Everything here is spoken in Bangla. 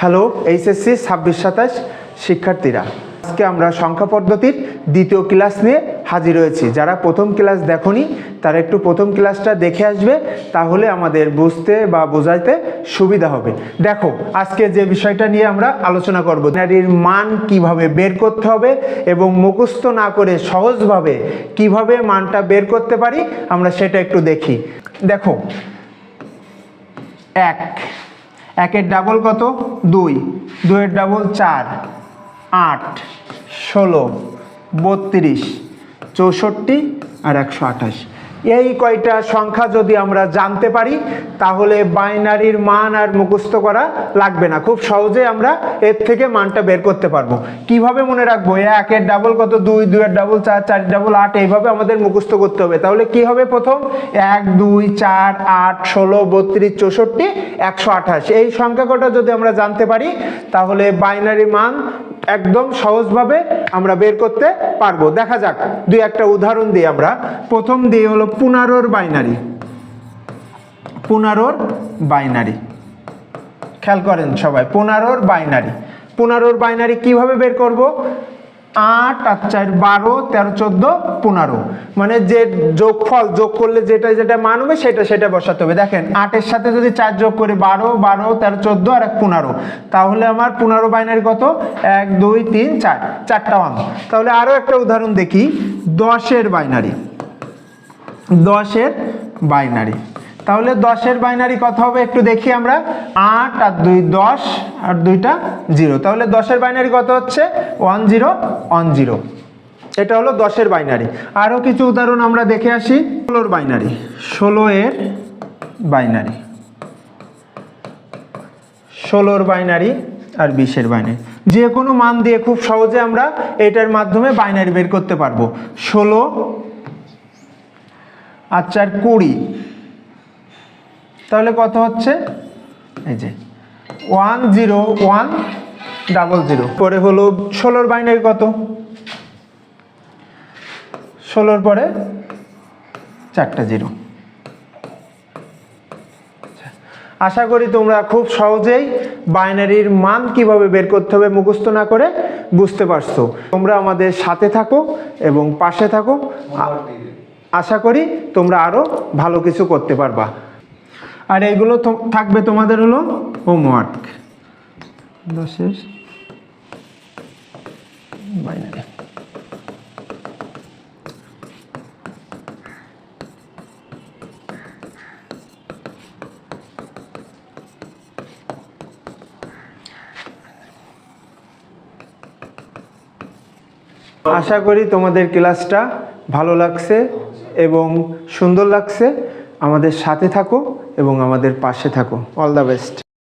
হ্যালো, এইচএসসি ছাব্বিশ সাতাশ শিক্ষার্থীরা। আজকে আমরা সংখ্যা পদ্ধতির দ্বিতীয় ক্লাস নিয়ে হাজির হয়েছি। যারা প্রথম ক্লাস দেখনি, তারা একটু প্রথম ক্লাসটা দেখে আসবে, তাহলে আমাদের বুঝতে বা বোঝাইতে সুবিধা হবে। দেখো, আজকে যে বিষয়টা নিয়ে আমরা আলোচনা করব নারীর মান কীভাবে বের করতে হবে এবং মুখস্থ না করে সহজভাবে কীভাবে মানটা বের করতে পারি, আমরা সেটা একটু দেখি। দেখো, এক। একের ডাবল কত? দুই। দুয়ের ডাবল চার। আট। ষোলো। বত্রিশ। চৌষট্টি আর একশো আঠাশ। এই কয়টা সংখ্যা যদি আমরা জানতে পারি, তাহলে বাইনারির মান আর মুখস্থ করা লাগবে না। খুব সহজে আমরা এর থেকে মানটা বের করতে পারব। কীভাবে মনে রাখব, একের ডাবল কত? দুই, দুইয়ের ডাবল চার চার ডাবল আট, এইভাবে আমাদের মুখস্থ করতে হবে। তাহলে কি হবে প্রথম? এক, দুই, চার, আট, ষোলো, বত্রিশ, চৌষট্টি, একশো আঠাশ। এই সংখ্যা কটা যদি আমরা জানতে পারি, তাহলে বাইনারি মান একদম সহজভাবে আমরা বের করতে পারব। দেখা যাক, দুই একটা উদাহরণ দিই আমরা। প্রথম দিয়ে হলো পুনারোর বাইনারি। পুনারোর বাইনারি। খেয়াল করেন সবাই, পুনারোর বাইনারি। পুনারোর বাইনারি কীভাবে বের করব? আট আর চার, বারো, তেরো, চোদ্দ, পনেরো। মানে যে যোগফল যোগ করলে যেটা যেটা মান হবে, সেটা সেটা বসাতে হবে। দেখেন, আটের সাথে যদি চার যোগ করে বারো বারো, তেরো, চোদ্দ আর এক পনেরো, তাহলে আমার পনেরো বাইনারি কত? এক, দুই, তিন, চার। চারটা অঙ্ক তাহলে আরও একটা উদাহরণ দেখি। দশের বাইনারি। দশের বাইনারি। তাহলে দশের বাইনারি কত হবে, একটু দেখি আমরা। আট আর দুই দশ আর দুইটা জিরো। তাহলে দশের বাইনারি কত হচ্ছে? One zero one zero. এটা হলো দশের বাইনারি। আরও কিছু উদাহরণ আমরা দেখে আসি। ষোলোর বাইনারি। ষোলো এর বাইনারি। ষোলোর বাইনারি আর বিশের বাইনারি। যে কোনো মান দিয়ে খুব সহজে আমরা এটার মাধ্যমে বাইনারি বের করতে পারব। ষোলো আর চার কুড়ি। তাহলে কত হচ্ছে? এই যে one zero one double zero পরে হলো ষোলোর বাইনারি কত? ষোলোর পরে চারটা জিরো আশা করি তোমরা খুব সহজেই বাইনারির মান কীভাবে বের করতে হবে মুখস্থ না করে বুঝতে পারছ। তোমরা আমাদের সাথে থাকো এবং পাশে থাকো। আশা করি তোমরা আরও ভালো কিছু করতে পারবা। আর এইগুলো থাকবে তোমাদের হলো হোমওয়ার্ক দশের বাইনারি আশা করি তোমাদের ক্লাসটা ভালো লাগছে এবং সুন্দর লাগছে। আমাদের সাথে থাকো। এবং আমাদের পাশে থাকো। All the best